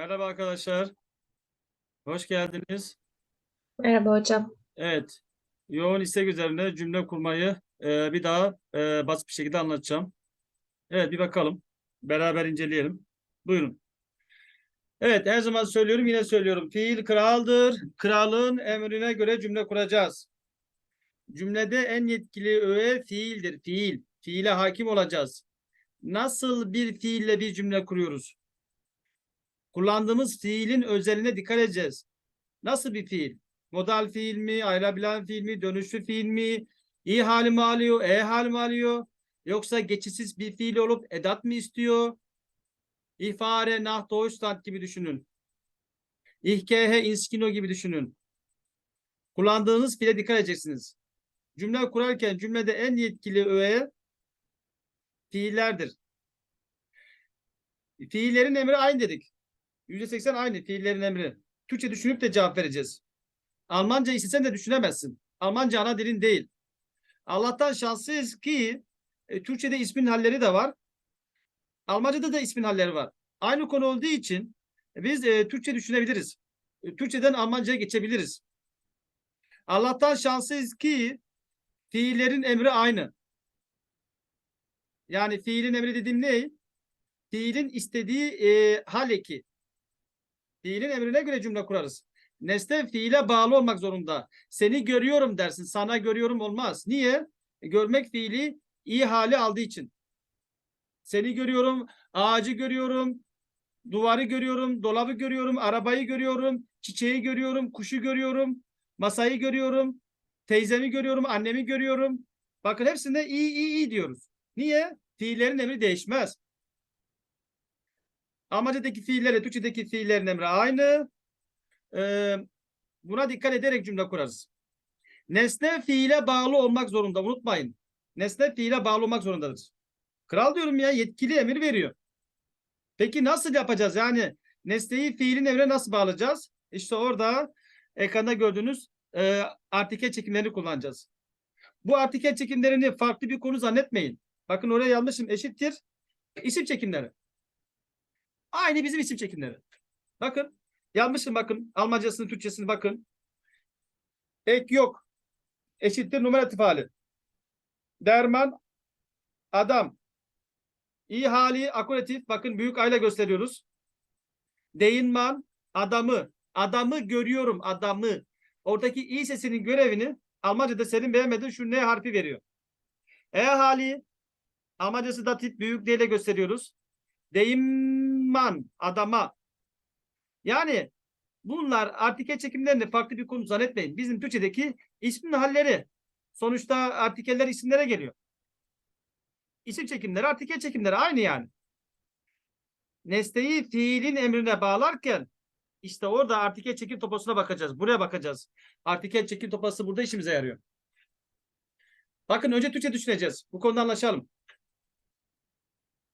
Merhaba arkadaşlar. Hoş geldiniz. Merhaba hocam. Evet. Yoğun istek üzerine cümle kurmayı e, bir daha e, basit bir şekilde anlatacağım. Evet bir bakalım. Beraber inceleyelim. Buyurun. Evet her zaman söylüyorum yine söylüyorum. Fiil kraldır. Kralın emrine göre cümle kuracağız. Cümlede en yetkili öğe fiildir. Fiil. Fiile hakim olacağız. Nasıl bir fiille bir cümle kuruyoruz? Kullandığımız fiilin özeline dikkat edeceğiz. Nasıl bir fiil? Modal fiil mi, ayrılabilen fiil mi, dönüşlü fiil mi, i hali mi alıyor, e hali mi alıyor? Yoksa geçişsiz bir fiil olup edat mı istiyor? İfare, nah, doğuştan gibi düşünün. İhkehe, inskino gibi düşünün. Kullandığınız fiile dikkat edeceksiniz. Cümle kurarken cümlede en yetkili öğe fiillerdir. Fiillerin emri aynı dedik. %80 aynı fiillerin emri. Türkçe düşünüp de cevap vereceğiz. Almanca istesen de düşünemezsin. Almanca ana dilin değil. Allah'tan şanslıyız ki e, Türkçe'de ismin halleri de var. Almanca'da da ismin halleri var. Aynı konu olduğu için biz e, Türkçe düşünebiliriz. E, Türkçeden Almanca'ya geçebiliriz. Allah'tan şanslıyız ki fiillerin emri aynı. Yani fiilin emri dediğim ne? Fiilin istediği e, hal eki. Fiilin emrine göre cümle kurarız. Nesne fiile bağlı olmak zorunda. Seni görüyorum dersin. Sana görüyorum olmaz. Niye? E, Görmek fiili iyi hali aldığı için. Seni görüyorum, ağacı görüyorum, duvarı görüyorum, dolabı görüyorum, arabayı görüyorum, çiçeği görüyorum, kuşu görüyorum, masayı görüyorum, teyzemi görüyorum, annemi görüyorum. Bakın hepsinde iyi iyi iyi diyoruz. Niye? Fiillerin emri değişmez. Almanca'daki fiillerle Türkçedeki fiillerin emri aynı. Ee, buna dikkat ederek cümle kurarız. Nesne fiile bağlı olmak zorunda. Unutmayın. Nesne fiile bağlı olmak zorundadır. Kral diyorum ya yetkili emir veriyor. Peki nasıl yapacağız? Yani nesneyi fiilin emrine nasıl bağlayacağız? İşte orada ekranda gördüğünüz e, artikel çekimlerini kullanacağız. Bu artikel çekimlerini farklı bir konu zannetmeyin. Bakın oraya yanlışım eşittir. İsim çekimleri. Aynı bizim isim çekimleri. Bakın yanlışım bakın. Almancasını, Türkçesini bakın. Ek yok. Eşittir numaratif hali. Derman adam. İyi hali akulatif. Bakın büyük ayla gösteriyoruz. Değinman adamı. Adamı görüyorum adamı. Oradaki i sesinin görevini Almanca'da senin beğenmediğin şu n harfi veriyor. E hali Almancası datif büyük d ile gösteriyoruz. Değinman adama. Yani bunlar artikel çekimlerini farklı bir konu zannetmeyin. Bizim Türkçedeki ismin halleri. Sonuçta artikeller isimlere geliyor. İsim çekimleri, artikel çekimleri aynı yani. Nesneyi fiilin emrine bağlarken işte orada artikel çekim toposuna bakacağız. Buraya bakacağız. Artikel çekim toposu burada işimize yarıyor. Bakın önce Türkçe düşüneceğiz. Bu konuda anlaşalım.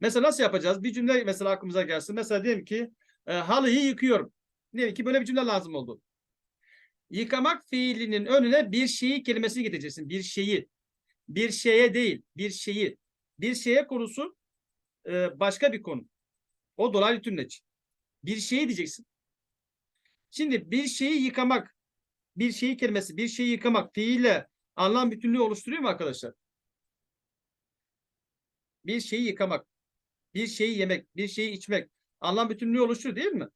Mesela nasıl yapacağız? Bir cümle mesela aklımıza gelsin. Mesela diyelim ki e, halıyı yıkıyorum. Diyelim ki böyle bir cümle lazım oldu. Yıkamak fiilinin önüne bir şeyi kelimesini getireceksin. Bir şeyi. Bir şeye değil. Bir şeyi. Bir şeye konusu e, başka bir konu. O dolaylı tümleç. Bir şeyi diyeceksin. Şimdi bir şeyi yıkamak, bir şeyi kelimesi, bir şeyi yıkamak fiille anlam bütünlüğü oluşturuyor mu arkadaşlar? Bir şeyi yıkamak, bir şeyi yemek, bir şeyi içmek anlam bütünlüğü oluşturuyor değil mi?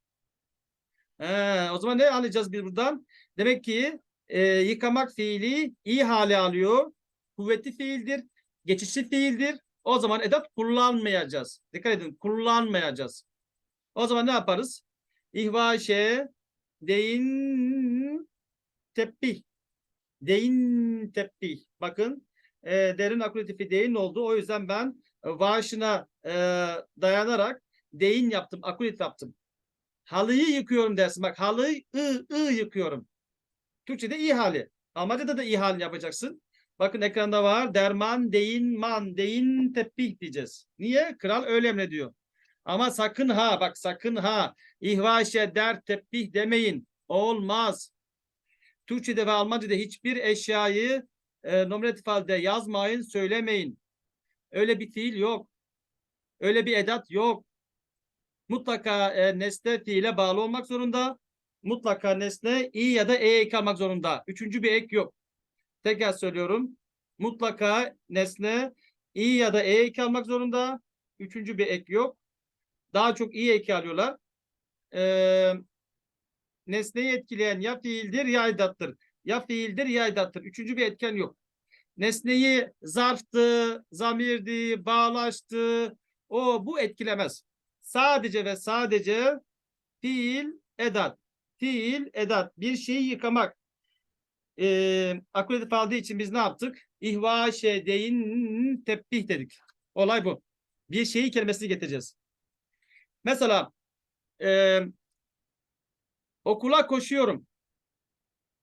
Ee, o zaman ne anlayacağız biz buradan? Demek ki e, yıkamak fiili iyi hale alıyor. Kuvvetli fiildir. Geçişli fiildir. O zaman edat kullanmayacağız. Dikkat edin kullanmayacağız. O zaman ne yaparız? İhvaşe deyin teppih. Deyin teppih. Bakın e, derin akritifi deyin oldu. O yüzden ben vaşına e, dayanarak deyin yaptım. Akulit yaptım. Halıyı yıkıyorum dersin. Bak halıyı ı, ı yıkıyorum. Türkçe'de iyi hali. Almanca'da da iyi hal yapacaksın. Bakın ekranda var. Derman, deyin, man, deyin, teppih diyeceğiz. Niye? Kral öyle emrediyor. Ama sakın ha bak sakın ha ihvaşe der teppih demeyin. Olmaz. Türkçe'de ve Almanca'da hiçbir eşyayı e, nominatif halde yazmayın, söylemeyin. Öyle bir fiil yok. Öyle bir edat yok. Mutlaka e, nesne fiile bağlı olmak zorunda. Mutlaka nesne i ya da e ek zorunda. Üçüncü bir ek yok. Tekrar söylüyorum. Mutlaka nesne i ya da e ek zorunda. Üçüncü bir ek yok. Daha çok i eki alıyorlar. Ee, nesneyi etkileyen ya fiildir ya edattır. Ya fiildir ya edattır. Üçüncü bir etken yok. Nesneyi zarftı, zamirdi, bağlaştı. O bu etkilemez. Sadece ve sadece fiil, edat. Fiil, edat. Bir şeyi yıkamak. Ee, akulatif aldığı için biz ne yaptık? İhva şeydeyin tebbih dedik. Olay bu. Bir şeyi kelimesini getireceğiz. Mesela e, okula koşuyorum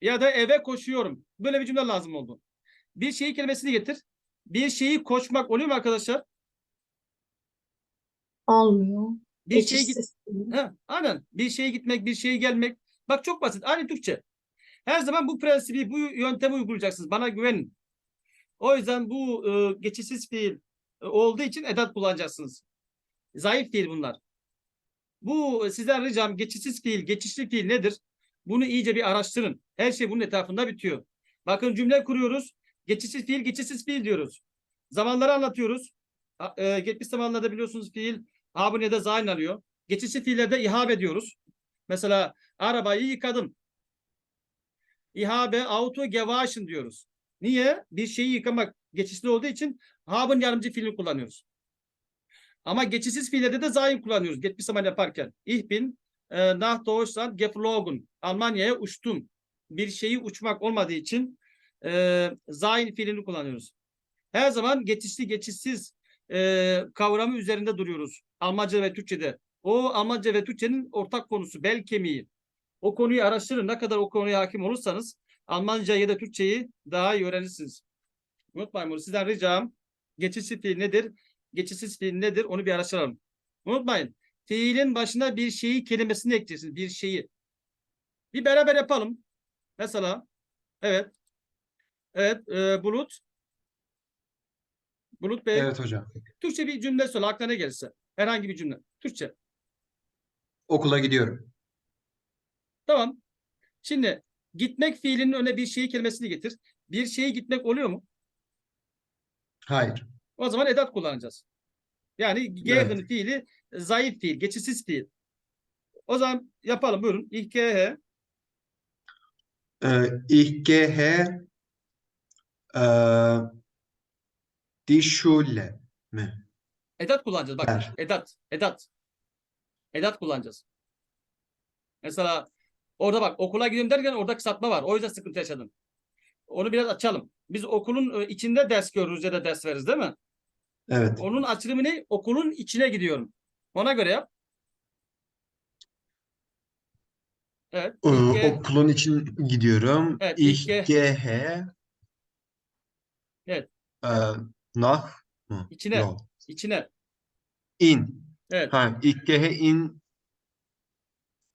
ya da eve koşuyorum. Böyle bir cümle lazım oldu. Bir şeyi kelimesini getir. Bir şeyi koşmak oluyor mu arkadaşlar? Olmuyor. Bir şeye git. Ha, aynen. Bir şeye gitmek, bir şeye gelmek. Bak çok basit. Aynı Türkçe. Her zaman bu prensibi, bu yöntemi uygulayacaksınız. Bana güvenin. O yüzden bu e, geçişsiz fiil e, olduğu için edat kullanacaksınız. Zayıf fiil bunlar. Bu e, sizden ricam geçişsiz fiil, geçişli fiil nedir? Bunu iyice bir araştırın. Her şey bunun etrafında bitiyor. Bakın cümle kuruyoruz. Geçişsiz fiil, geçişsiz fiil diyoruz. Zamanları anlatıyoruz. E, geçmiş zamanlarda biliyorsunuz fiil da zayn alıyor. Geçişli fiillerde ihabe diyoruz. Mesela arabayı yıkadım. İhabe auto gewaschen diyoruz. Niye? Bir şeyi yıkamak geçişli olduğu için habın yardımcı fiilini kullanıyoruz. Ama geçişsiz fiillerde de zayin kullanıyoruz. Geçmiş zaman yaparken. Ich bin e, nach Deutschland geflogen. Almanya'ya uçtum. Bir şeyi uçmak olmadığı için e, zayin fiilini kullanıyoruz. Her zaman geçişli geçişsiz e, kavramı üzerinde duruyoruz. Almanca ve Türkçe'de. O Almanca ve Türkçenin ortak konusu, bel kemiği. O konuyu araştırın. Ne kadar o konuya hakim olursanız Almanca ya da Türkçeyi daha iyi öğrenirsiniz. Unutmayın bunu. Sizden ricam geçişsiz fiil nedir? Geçişsiz fiil nedir? Onu bir araştıralım. Unutmayın. Fiilin başına bir şeyi kelimesini ekleyeceksiniz. Bir şeyi. Bir beraber yapalım. Mesela evet. Evet. e, Bulut. Bulut Bey. Evet hocam. Türkçe bir cümle söyle aklına gelirse. Herhangi bir cümle. Türkçe. Okula gidiyorum. Tamam. Şimdi gitmek fiilinin önüne bir şeyi kelimesini getir. Bir şeyi gitmek oluyor mu? Hayır. O zaman edat kullanacağız. Yani gehen fiili zayıf fiil, geçişsiz fiil. O zaman yapalım buyurun. İlk GH Ee, ich äh, die Schule mi? edat kullanacağız. Bak Der. edat, edat. Edat kullanacağız. Mesela orada bak okula gidiyorum derken orada kısaltma var. O yüzden sıkıntı yaşadım. Onu biraz açalım. Biz okulun e, içinde ders görürüz ya da ders veririz değil mi? Evet. Onun açılımı ne? Okulun içine gidiyorum. Ona göre yap. Evet. Ee, ilk G- okulun için gidiyorum. Evet, Ich ich gehe Evet. äh, nach mı? İçine. Yok. içine. In. Evet. Ha, ich gehe in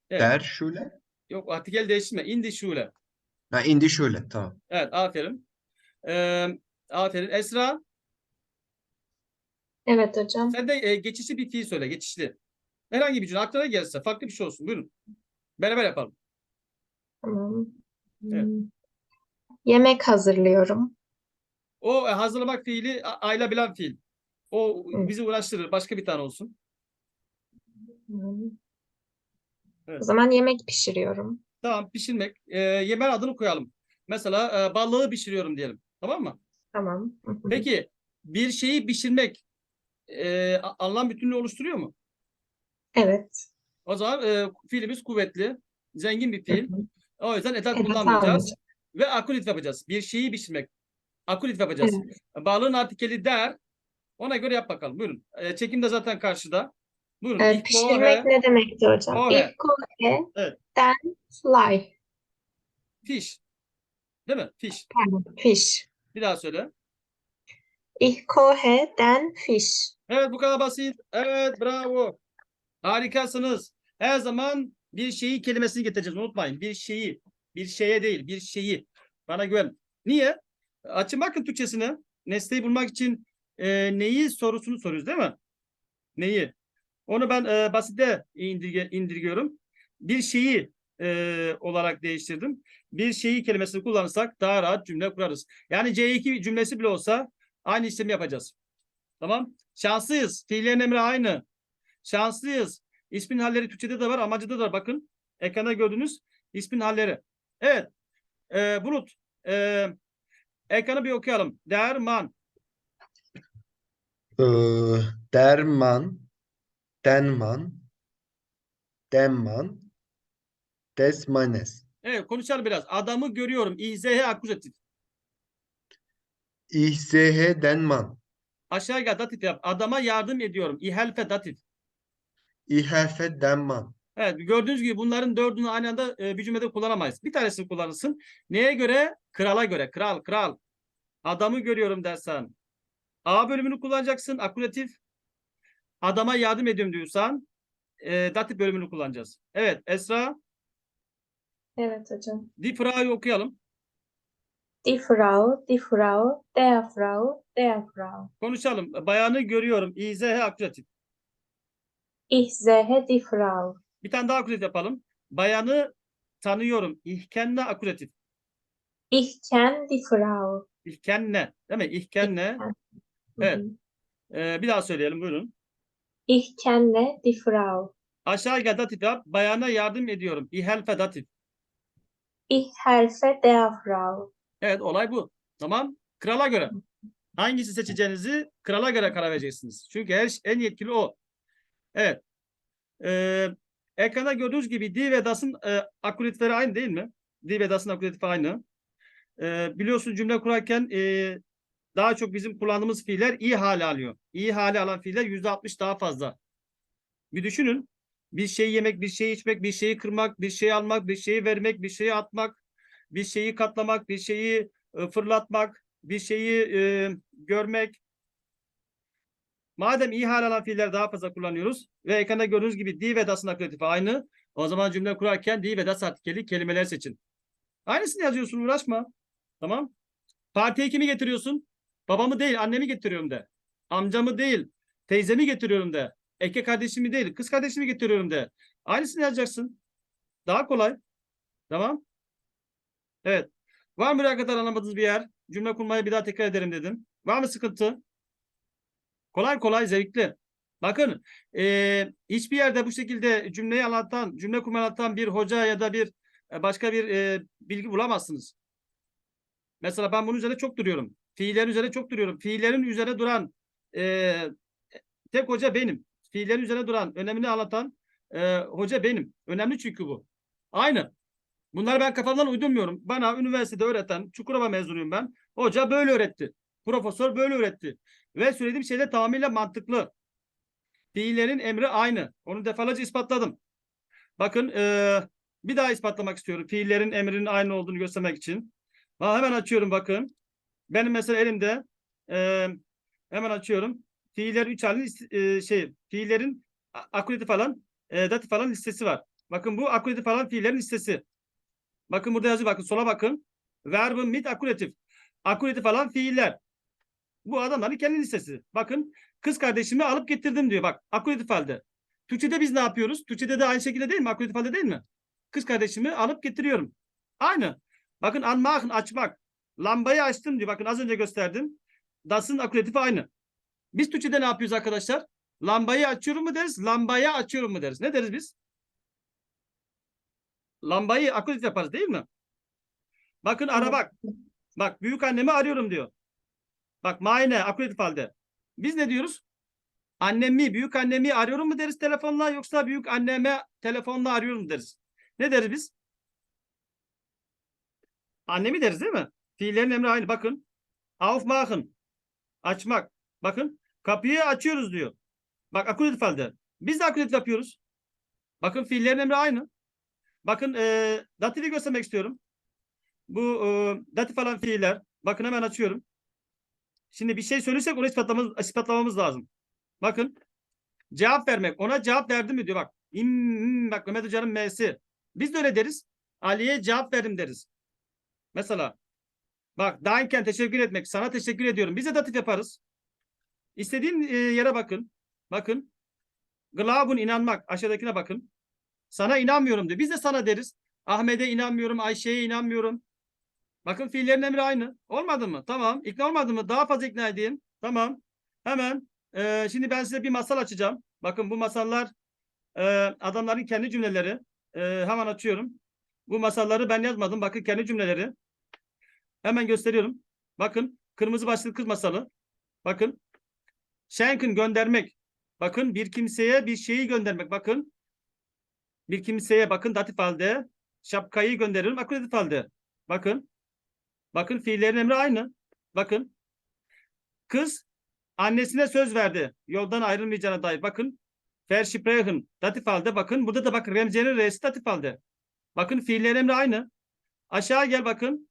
Evet. der Schule. Yok artikel değiştirme. İndi şule. Ha, in die Schule. Tamam. Evet aferin. Ee, aferin. Esra Evet hocam. sen de e, geçişli bir fiil söyle. Geçişli. Herhangi bir cümle aklına gelirse farklı bir şey olsun. Buyurun. Beraber yapalım. Tamam. Evet. Hmm. Yemek hazırlıyorum. O e, hazırlamak fiili a- ayla bilen fiil. O bizi uğraştırır. Başka bir tane olsun. Evet. O zaman yemek pişiriyorum. Tamam pişirmek. E, yemen adını koyalım. Mesela e, balığı pişiriyorum diyelim. Tamam mı? Tamam. Peki bir şeyi pişirmek e, anlam bütünlüğü oluşturuyor mu? Evet. O zaman e, fiilimiz kuvvetli, zengin bir fiil. hı. O yüzden Edat kullanmayacağız. Ve akulit yapacağız. Bir şeyi pişirmek. Akulit yapacağız. Evet. Balığın artikeli der. Ona göre yap bakalım. Buyurun. E, çekim de zaten karşıda. Buyurun. Ich pişirmek ne demekti hocam? Koche. Ich koche, Evet. then fly. Fish. Değil mi? Fish. Pardon, fish. Bir daha söyle. Ich koche, then fish. Evet bu kadar basit. Evet bravo. Harikasınız. Her zaman bir şeyi kelimesini getireceğiz. Unutmayın. Bir şeyi. Bir şeye değil. Bir şeyi. Bana güven. Niye? Açın bakın Türkçesine. Nesneyi bulmak için e, neyi sorusunu soruyoruz değil mi? Neyi? Onu ben e, basite indirge, indirgiyorum. Bir şeyi e, olarak değiştirdim. Bir şeyi kelimesini kullanırsak daha rahat cümle kurarız. Yani C2 cümlesi bile olsa aynı işlemi yapacağız. Tamam. Şanslıyız. Fiillerin emri aynı. Şanslıyız. İsmin halleri Türkçe'de de var, amacıda da var. Bakın ekranda gördüğünüz ismin halleri. Evet. E, Bulut. E, ekranı bir okuyalım. Derman. Ee, derman, denman, denman, desmanes. Evet konuşalım biraz. Adamı görüyorum. İZH akuzatif. Ich sehe denman. Aşağı gel datif yap. Adama yardım ediyorum. İhelfe datif. Ich helfe denman. Evet gördüğünüz gibi bunların dördünü aynı anda e, bir cümlede kullanamayız. Bir tanesini kullanırsın. Neye göre? Krala göre. Kral, kral. Adamı görüyorum dersen. A bölümünü kullanacaksın. Akulatif. Adama yardım ediyorum diyorsan e, datif bölümünü kullanacağız. Evet Esra. Evet hocam. Die Frau'yu okuyalım. Die Frau, die Frau, der Frau, der Frau. Konuşalım. Bayanı görüyorum. İZH akulatif. Ich sehe die Frau. Bir tane daha akulatif yapalım. Bayanı tanıyorum. Ich kenne akulatif. Ich kenne die Frau. Ich kenne. Değil mi? Ich kenne. Evet. Ee, bir daha söyleyelim. Buyurun. Ich kenne die Frau. Aşağı gel datif yap. Bayana yardım ediyorum. Ich helfe datif. Ich helfe der Frau. Evet olay bu. Tamam. Krala göre. Hangisi seçeceğinizi krala göre karar vereceksiniz. Çünkü her, en yetkili o. Evet. Ee, ekranda gördüğünüz gibi di ve das'ın e, akulatifleri aynı değil mi? Di ve das'ın akulatifi aynı. Ee, biliyorsun cümle kurarken e, daha çok bizim kullandığımız fiiller iyi hale alıyor. İyi hale alan fiiller yüzde altmış daha fazla. Bir düşünün. Bir şeyi yemek, bir şeyi içmek, bir şeyi kırmak, bir şeyi almak, bir şeyi vermek, bir şeyi atmak, bir şeyi katlamak, bir şeyi e, fırlatmak, bir şeyi e, görmek. Madem iyi hal alan fiiller daha fazla kullanıyoruz ve ekranda gördüğünüz gibi di ve das'ın akritifi aynı. O zaman cümle kurarken di ve das artikeli kelimeler seçin. Aynısını yazıyorsun uğraşma. Tamam. Partiye kimi getiriyorsun? Babamı değil annemi getiriyorum de. Amcamı değil teyzemi getiriyorum de. Eke kardeşimi değil kız kardeşimi getiriyorum de. Aynısını yazacaksın. Daha kolay. Tamam. Evet. Var mı kadar anlamadığınız bir yer? Cümle kurmayı bir daha tekrar ederim dedim. Var mı sıkıntı? Kolay kolay zevkli. Bakın eee, hiçbir yerde bu şekilde cümleyi anlatan, cümle kurmayı anlatan bir hoca ya da bir e, başka bir e, bilgi bulamazsınız. Mesela ben bunun üzerine çok duruyorum. Fiillerin üzerine çok duruyorum. Fiillerin üzerine duran e, tek hoca benim. Fiillerin üzerine duran, önemini anlatan e, hoca benim. Önemli çünkü bu. Aynı. Bunları ben kafamdan uydurmuyorum. Bana üniversitede öğreten, Çukurova mezunuyum ben. Hoca böyle öğretti. Profesör böyle öğretti. Ve söylediğim şey de tamamıyla mantıklı. Fiillerin emri aynı. Onu defalarca ispatladım. Bakın eee, bir daha ispatlamak istiyorum. Fiillerin emrinin aynı olduğunu göstermek için. Ha, hemen açıyorum bakın. Benim mesela elimde eee, hemen açıyorum. Fiiller üç halin eee, şey fiillerin a- akulatif falan eee datif falan listesi var. Bakın bu akulatif falan fiillerin listesi. Bakın burada yazıyor bakın sola bakın. Verbum mit akulatif. Akulatif falan fiiller. Bu adamların kendi listesi. Bakın kız kardeşimi alıp getirdim diyor. Bak akulatif halde. Türkçe'de biz ne yapıyoruz? Türkçe'de de aynı şekilde değil mi? Akulatif halde değil mi? Kız kardeşimi alıp getiriyorum. Aynı. Bakın anmakın açmak. Lambayı açtım diyor. Bakın az önce gösterdim. Das'ın akulatifi aynı. Biz Türkçe'de ne yapıyoruz arkadaşlar? Lambayı açıyorum mu deriz? Lambaya açıyorum mu deriz? Ne deriz biz? Lambayı akulatif yaparız değil mi? Bakın ara bak. Bak büyük annemi arıyorum diyor. Bak mayne akulatif halde. Biz ne diyoruz? Annemi, büyük annemi arıyorum mu deriz telefonla yoksa büyük anneme telefonla arıyorum mu deriz? Ne deriz biz? Annemi deriz değil mi? Fiillerin emri aynı. Bakın. Aufmachen. Açmak. Bakın. Kapıyı açıyoruz diyor. Bak akulatif halde. Biz de akulatif yapıyoruz. Bakın fiillerin emri aynı. Bakın e, datifi göstermek istiyorum. Bu e, datif olan fiiller. Bakın hemen açıyorum. Şimdi bir şey söylesek onu ispatlamamız, ispatlamamız lazım. Bakın. Cevap vermek. Ona cevap verdim mi diyor bak. İm, bak Mehmet Hoca'nın M'si. Biz de öyle deriz. Ali'ye cevap verdim deriz. Mesela. Bak danken teşekkür etmek. Sana teşekkür ediyorum. Biz de datif yaparız. İstediğin e, yere bakın. Bakın. Glabun inanmak. Aşağıdakine bakın. Sana inanmıyorum diyor. Biz de sana deriz. Ahmet'e inanmıyorum. Ayşe'ye inanmıyorum. Bakın fiillerin emri aynı. Olmadı mı? Tamam. İkna olmadı mı? Daha fazla ikna edeyim. Tamam. Hemen. eee, şimdi ben size bir masal açacağım. Bakın bu masallar eee, adamların kendi cümleleri. Eee, hemen açıyorum. Bu masalları ben yazmadım. Bakın kendi cümleleri. Hemen gösteriyorum. Bakın. Kırmızı başlıklı kız masalı. Bakın. Schenken göndermek. Bakın bir kimseye bir şeyi göndermek. Bakın. Bir kimseye bakın datif halde. Şapkayı gönderiyorum. Aküzatif halde. Bakın. Bakın fiillerin emri aynı. Bakın. Kız annesine söz verdi. Yoldan ayrılmayacağına dair. Bakın. Versprechen datif halde. Bakın. Burada da bakın remzenin reisi datif halde. Bakın fiillerin emri aynı. Aşağı gel bakın.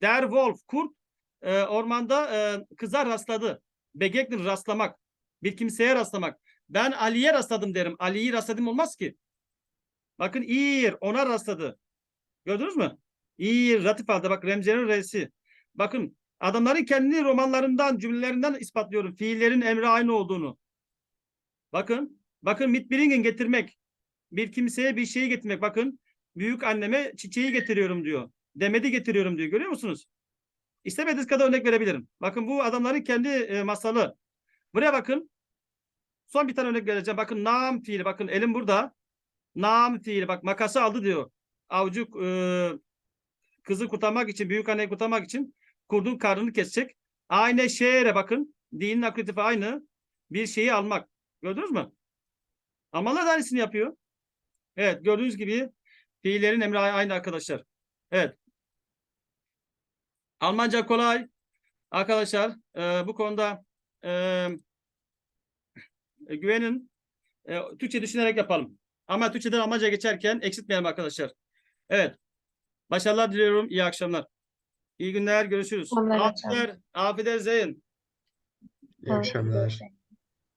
Der Wolf kurt e, ormanda e, kıza rastladı. Begegnen rastlamak. Bir kimseye rastlamak. Ben Ali'ye rastladım derim. Ali'yi rastladım olmaz ki. Bakın İr ona rastladı. Gördünüz mü? İr ratif halde bak Remzi'nin reisi. Bakın adamların kendi romanlarından cümlelerinden ispatlıyorum. Fiillerin emri aynı olduğunu. Bakın. Bakın mitbringen getirmek. Bir kimseye bir şeyi getirmek. Bakın büyük anneme çiçeği getiriyorum diyor. Demedi getiriyorum diyor. Görüyor musunuz? İstemediğiniz kadar örnek verebilirim. Bakın bu adamların kendi e, masalı. Buraya bakın. Son bir tane örnek vereceğim. Bakın nam fiili. Bakın elim burada. Nam fiili. Bak makası aldı diyor. Avcı e, kızı kurtarmak için, büyük anneyi kurtarmak için kurdun karnını kesecek. Aynı şehre bakın. Dinin akreditifi aynı. Bir şeyi almak. Gördünüz mü? Almanlar da aynısını yapıyor. Evet gördüğünüz gibi fiillerin emri aynı arkadaşlar. Evet. Almanca kolay. Arkadaşlar e, bu konuda e, e, güvenin. E, Türkçe düşünerek yapalım. Ama Türkçeden Almanca geçerken eksiltmeyelim arkadaşlar. Evet. Başarılar diliyorum. İyi akşamlar. İyi günler. Görüşürüz. Afiyetler. Afiyetler Zeyn. İyi akşamlar. Görüşmek